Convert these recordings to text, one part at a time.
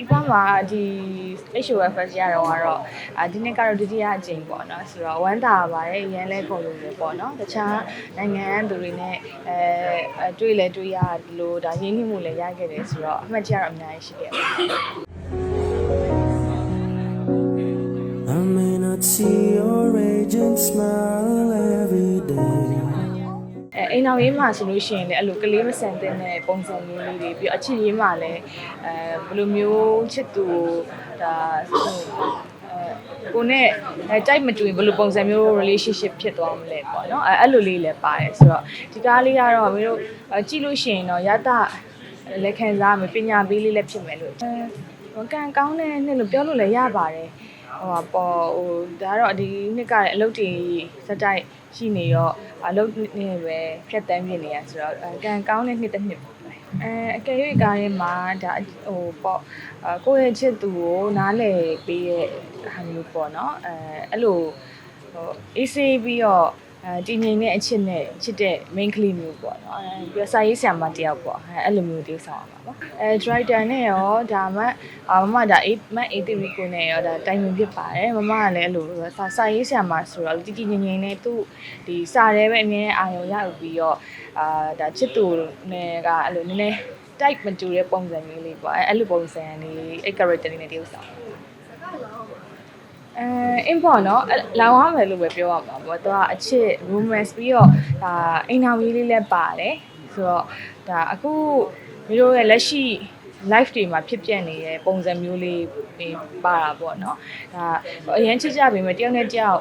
ဒီဘက်မှာဒီ HOFS ရတော့ကတော့အာဒီနေ့ကတော့ဒုတိယအကြိမ်ပေါ့နော်ဆိုတော့ဝမ်းသာပါတယ်ရန်လဲကုန်လို့ပဲပေါ့နော်တခြားနိုင်ငံသူတွေနဲ့အဲအဲတွေ့လဲတွေ့ရလို့ဒါရင်းနှီးမှုလည်းရခဲ့တယ်ဆိုတော့အမှတ်တရတော့အများကြီးရှိခဲ့ပါ I may not see your raging smile every day. အဲအိမ်တော်ရေးမှာဆိုလို့ရှိရင်လည်းအဲ့လိုကလေးမဆန်တဲ့နဲ့ပုံစံမျိုးလေးတွေပြီးတော့အချစ်ရေးမှာလည်းအဲဘယ်လိုမျိုးချစ်သူကိုဒါဟိုအဲကိုနဲ့အဲတိုက်မတူရင်ဘယ်လိုပုံစံမျိုး relationship ဖြစ်သွားမလဲပေါ့နော်အဲအဲ့လိုလေးလည်းပါတယ်ဆိုတော့ဒီကားလေးကတော့မင်းတို့အဲကြည့်လို့ရှိရင်တော့ရတလက်ခံစားမယ်ပညာပေးလေးလည်းဖြစ်မယ်လို့အဲဟိုကန်ကောင်းတဲ့နှစ်လို့ပြောလို့လည်းရပါတယ် ဟိုပါပေါ်ဟိုဒါကတော့ဒီနှစ်ကလည်းအလုပ်တွေစက်တိုက်ရှိနေရောအလုပ်နဲ့ပဲဖြတ်တန်းပြနေရဆိုတော့အဲကန်ကောင်းတဲ့နှစ်တစ်နှစ်ပေါ့အဲအကယ်၍ကားထဲမှာဒါဟိုပေါ့အကိုယ့်ရဲ့ချစ်သူကိုနားလည်ပေးရဲ့ဟာမျိုးပေါ့နော်အဲအဲ့လိုဟိုအေးဆေးပြီးတော့ အဲတည်ငြိမ်တဲ့အချစ်နဲ့ချစ်တဲ့ main ကလေးမျိုးပေါ့နော်အဲပြီးတော့စာရေးဆရာမတယောက်ပေါ့အဲအဲ့လိုမျိုးတိဆောင်ရမှာပေါ့အဲ driver နဲ့ရောဒါမှအာမမဒါ8မတ်83ကိုနဲ့ရောဒါတိုင်ပင်ဖြစ်ပါတယ်မမကလည်းအဲ့လိုစာစာရေးဆရာမဆိုတော့တည်တည်ငြိမ်ငြိမ်နဲ့သူ့ဒီစာရဲပဲအမြဲအာရုံရပြီးတော့အာဒါချစ်သူနဲ့ကအဲ့လိုနည်းနည်း type မတူတဲ့ပုံစံမျိုးလေးပေါ့အဲအဲ့လိုပုံစံလေးအဲ့ character လေးနဲ့တရုပ်ဆောင် အဲအင်းပေါ့နော်လောင်ရမယ်လို့ပဲပြောရမှာပေါ့သူကအချစ် romance ပြီးတော့ဒါအိမ်တော်ကြီးလေးလည်းပါတယ်ဆိုတော့ဒါအခုမျိုးရဲ့လက်ရှိ live တွေမှာဖြစ်ပျက်နေတဲ့ပုံစံမျိုးလေးပါတာပေါ့နော်ဒါအရင်ချစ်ကြပေမဲ့တယောက်နဲ့တယောက်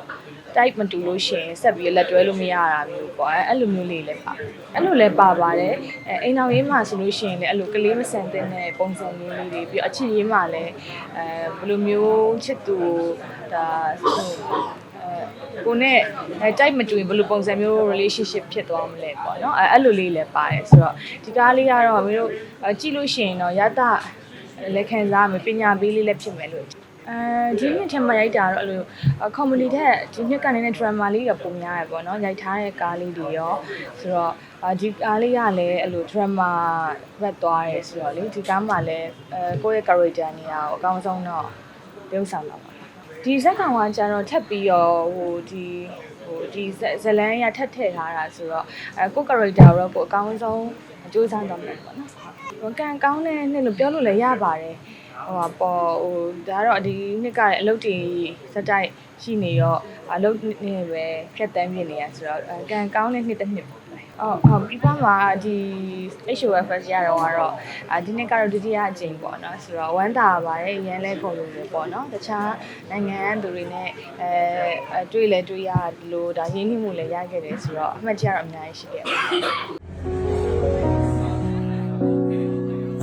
type မတူလို့ရှင်ဆက်ပြီးလက်တွဲလို့မရတာမျိုးပေါ့အဲ့လိုမျိုးလေးလည်းပါအဲ့လိုလည်းပါပါတယ်အဲအိမ်တော်ရေးမှာဆိုလို့ရှင်လည်းအဲ့လိုကလေးမဆန်တဲ့ပုံစံမျိုးလေးတွေပြီးအချစ်ရေးမှာလည်းအဲဘယ်လိုမျိုးချစ်သူကို ဒါဟိုအဲကိုနဲ့အဲတိုက်မတူရင်ဘယ်လိုပုံစံမျိုး relationship ဖြစ်သွားမလဲပေါ့နော်အဲအဲ့လိုလေးလည်းပါတယ်ဆိုတော့ဒီကားလေးကတော့မင်းတို့အဲကြည့်လို့ရှိရင်တော့ရတလက်ခံစားမယ်ပညာပေးလေးလည်းဖြစ်မယ်လို့အဲဒီနှစ်ထက်မှရိုက်တာတော့အဲ့လို comedy ထက်ဒီနှစ်ကနေနဲ့ drama လေးကပုံများရယ်ပေါ့နော်ရိုက်ထားတဲ့ကားလေးတွေရောဆိုတော့အာဒီကားလေးကလည်းအဲ့လို drama ဘက်သွားရဲဆိုတော့လေဒီကားမှာလည်းအဲကိုယ့်ရဲ့ character နေရာကိုအကောင်းဆုံးတော့ပြုံးဆောင်တော့ပါ ဒီဇက်ကောင်ကကျတော့ထပ်ပြီးတော့ဟိုဒီဟိုဒီဇလန်းရထပ်ထည့်ထားတာဆိုတော့အဲကိုယ့် character ကိုတော့ကိုယ်အကောင်းဆုံးအကျိုးစားတော့မယ်ပေါ့နော်ဟိုကန်ကောင်းတဲ့နှစ်လို့ပြောလို့လည်းရပါတယ်ဟိုပါပေါ်ဟိုဒါကတော့ဒီနှစ်ကလည်းအလုပ်တွေစက်တိုက်ရှိနေရောအလုပ်နဲ့ပဲဖြတ်တန်းပြနေရဆိုတော့အဲကန်ကောင်းတဲ့နှစ်တစ်နှစ်ပေါ့ အော်ဟုတ်ဒီဘက်မှာဒီ HOFS ရတော့ကတော့အာဒီနေ့ကတော့ဒုတိယအကြိမ်ပေါ့နော်ဆိုတော့ဝမ်းသာပါတယ်ရန်လဲကုန်လို့ပဲပေါ့နော်တခြားနိုင်ငံသူတွေနဲ့အဲအဲတွေ့လဲတွေ့ရလို့ဒါရင်းနှီးမှုလည်းရခဲ့တယ်ဆိုတော့အမှတ်တရတော့အများကြီးရှိခဲ့ပါ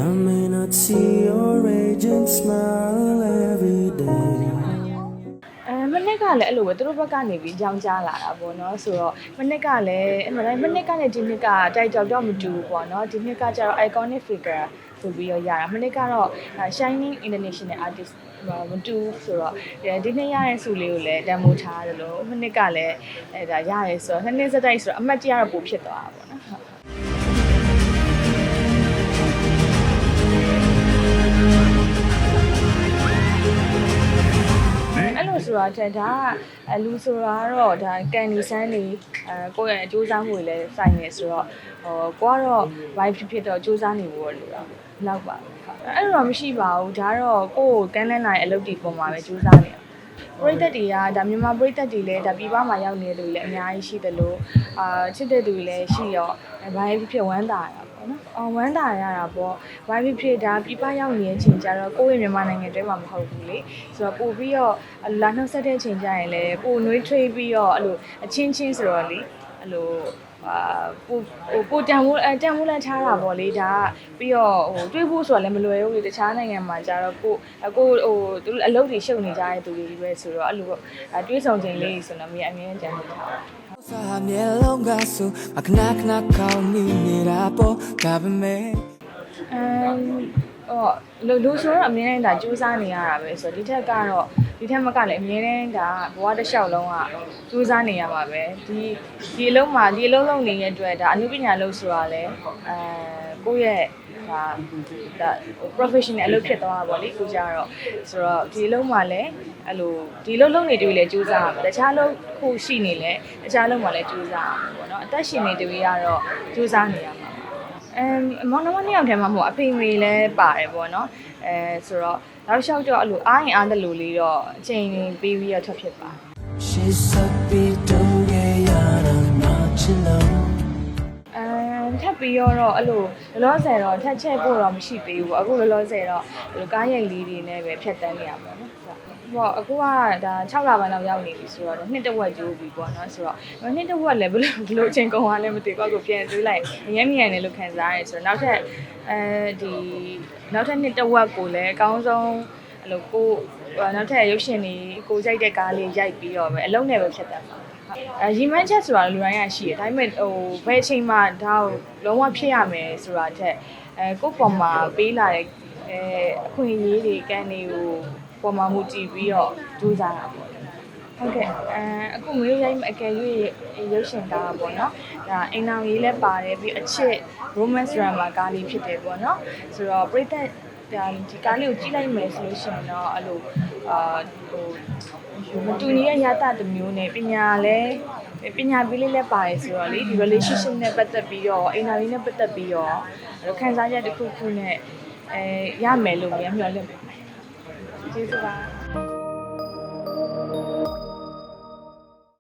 I may not see your raging smile နစ်ကလည်းအဲ့လိုပဲသူတို့ဘက်ကနေပြီးအကြောင်းကြားလာတာပေါ့နော်ဆိုတော့မနစ်ကလည်းအမှန်တိုင်းမနစ်ကလည်းဒီနှစ်ကတိုက်တောက်တော့မတူဘူးပေါ့နော်ဒီနှစ်ကကျတော့ iconic figure ဆိုပြီးတော့ရတာမနစ်ကတော့ shining international artist မတူဘူးဆိုတော့ဒီနှစ်ရတဲ့စုလေးကိုလည်းတန်မိုးထားတယ်လို့မနစ်ကလည်းအဲဒါရတယ်ဆိုတော့နှစ်နှစ်စက်တိုက်ဆိုတော့အမှတ်တရတော့ပိုဖြစ်သွားတာပေါ့နော် ဆိုတာတဲ့ဒါကအလူဆိုတာကတော့ဒါကန်ဒီဆန်းနေအဲကိုယ့်ရဲ့အကျိုးစားမှုတွေလည်းစိုက်နေဆိုတော့ဟိုကိုကတော့ vibe ဖြစ်ဖြစ်တော့စူးစမ်းနေဖို့လို့တော့လောက်ပါအဲ့လိုတော့မရှိပါဘူးဒါကတော့ကိုယ့်ကိုကန်းလန်းနိုင်အလုပ်တီပုံမှာပဲစူးစမ်းနေတာပရိသတ်တွေကဒါမြန်မာပရိသတ်တွေလည်းဒါပြည်ပမှာရောက်နေတဲ့လူတွေလည်းအများကြီးရှိတယ်လို့အာချစ်တဲ့သူတွေလည်းရှိရောဘာဖြစ်ဖြစ်ဝမ်းသာရတာ ပေါ့နော်။အော်ဝမ်းသာရတာပေါ့။ဘာဖြစ်ဖြစ်ဒါပြည်ပရောက်နေတဲ့အချိန်ကျတော့ကိုယ့်ရဲ့မြန်မာနိုင်ငံတွင်းမှာမဟုတ်ဘူးလေ။ဆိုတော့ပို့ပြီးတော့လာနှုတ်ဆက်တဲ့အချိန်ကျရင်လည်းပို့နှွေးထွေးပြီးတော့အဲ့လိုအချင်းချင်းဆိုတော့လေအဲ့လိုအာပို ဟိုပိုတန်မိုးအတန်မိုးလန့်ထားတာပေါ့လေဒါကပြီးတော့ဟိုတွေးဖို့ဆိုတာလည်းမလွယ်ဘူးလေတခြားနိုင်ငံမှာကျတော့ကိုကိုဟိုသူအလုပ်တွေရှုပ်နေကြတဲ့သူတွေကြီးပဲဆိုတော့အဲ့လိုတွေးဆောင်ခြင်းလေးဆိုတော့မင်းအမြဲတမ်းကြံနေတာ Sa mielong gaso, magnak na kao ni nira po, gabi me. အမ် အော်လူလူဆိုတော့အမြဲတမ်းဒါစူးစမ်းနေရတာပဲဆိုတော့ဒီထက်ကတော့ဒီထက်မကလည်းအမြဲတမ်းဒါဘဝတစ်လျှောက်လုံးကစူးစမ်းနေရမှာပဲဒီဒီအလုံးမှာဒီအလုံးလုံးနေတဲ့အတွက်ဒါအနုပညာလို့ဆိုတာလဲအဲကိုယ့်ရဲ့ဒါဒါ professional အလုပ်ဖြစ်သွားတာပေါ့လေကိုကြတော့ဆိုတော့ဒီအလုံးမှာလည်းအဲ့လိုဒီအလုံးလုံးနေတူလည်းကြိုးစားရမယ်တခြားလုံးခုရှိနေလဲတခြားလုံးမှာလည်းကြိုးစားရမယ်ပေါ့နော်အသက်ရှင်နေတူရတော့ကြိုးစားနေရမှာပါ အမ်မောင်နှမနှစ်ယောက်တည်းမှာမဟုတ်အဖေမေလည်းပါတယ်ပေါ့နော်အဲဆိုတော့နောက်လျှောက်တော့အဲ့လိုအားရင်အားတယ်လို့လေးတော့အချိန်ပေးပြီးတော့ထွက်ဖြစ်ပါ She's so beautiful yeah not chillin အမ်ထပ်ပြီးတော့အဲ့လိုလောလောဆယ်တော့ထပ်ချက်ဖို့တော့မရှိသေးဘူးပေါ့အခုလောလောဆယ်တော့အဲ့လိုကားရိတ်လေးတွေနဲ့ပဲဖြတ်တန်းနေရပါတော့နော် ဟောအခုကဒါ6လပိုင်းလောက်ရောက်နေပြီဆိုတော့နှစ်တစ်ဝက်ကျိုးပြီပေါ့နော်ဆိုတော့နှစ်တစ်ဝက်လည်းဘယ်လိုဘယ်လိုအချိန်ကုန်သွားလဲမသိဘူးကိုပြန်တွေးလိုက်အရင်မြန်နေလို့ခံစားရတယ်ဆိုတော့နောက်ထပ်အဲဒီနောက်ထပ်နှစ်တစ်ဝက်ကိုလည်းအကောင်းဆုံးအဲ့လိုကိုနောက်ထပ်ရုပ်ရှင်တွေကိုကြိုက်တဲ့ကားလေးရိုက်ပြီးတော့ပဲအလုံးနဲ့ပဲဖြတ်တန်းပါအဲရီမန်းချက်ဆိုတာလူတိုင်းရရှိတယ်ဒါပေမဲ့ဟိုဘယ်အချိန်မှဒါကိုလုံးဝဖြစ်ရမယ်ဆိုတာတဲ့အဲကိုယ့်ပေါ်မှာပေးလာတဲ့အဲအခွင့်အရေးတွေကံတွေကို ပေါ်မှာမူတည်ပြီးတော့ကြိုးစားတာပေါ့ဟုတ်ကဲ့အဲအခုမလို့ရိုက်အကယ်၍ရုပ်ရှင်ကားပေါ့နော်ဒါအိမ်အောင်ရေးလည်းပါတယ်ပြီးအချစ် romance drama ကားလေးဖြစ်တယ်ပေါ့နော်ဆိုတော့ပရိသတ်ဒါဒီကားလေးကိုကြည့်လိုက်မယ်ဆိုလို့ရှိရင်တော့အဲ့လိုအာဟိုမတူညီတဲ့ရတာတစ်မျိုးနဲ့ပညာလည်းပညာပေးလေးလည်းပါတယ်ဆိုတော့လေဒီ relationship နဲ့ပတ်သက်ပြီးတော့အိမ်အောင်ရေးနဲ့ပတ်သက်ပြီးတော့အဲ့လိုခံစားချက်တစ်ခုခုနဲ့အဲရမယ်လို့မြန်မျှော်လင့်ပါတယ် ကျေးဇူးပါ